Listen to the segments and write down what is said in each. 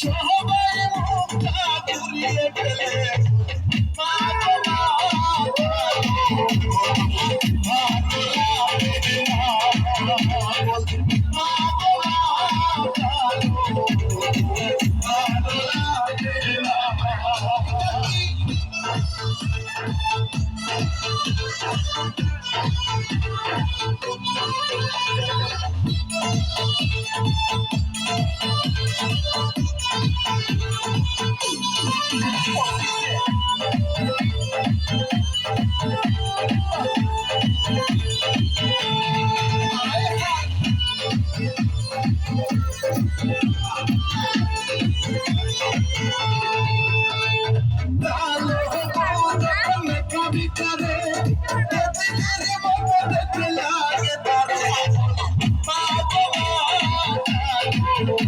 সবাই মুখটা ঘুরিয়ে গেলে ভালো Yeah.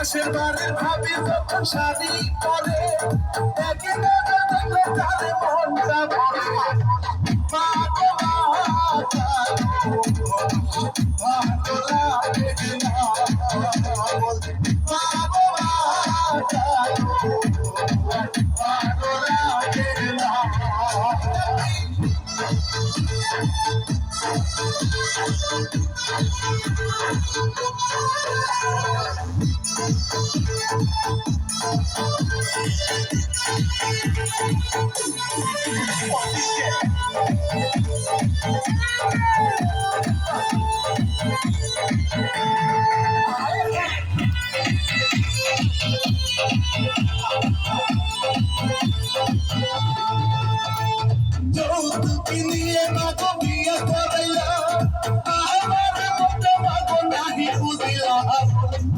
পাশের বাড়ির ভাবি যখন শাড়ি করে একই নজর দেখলে তারে মনটা ভরে। মা গো না না Oh, yeah.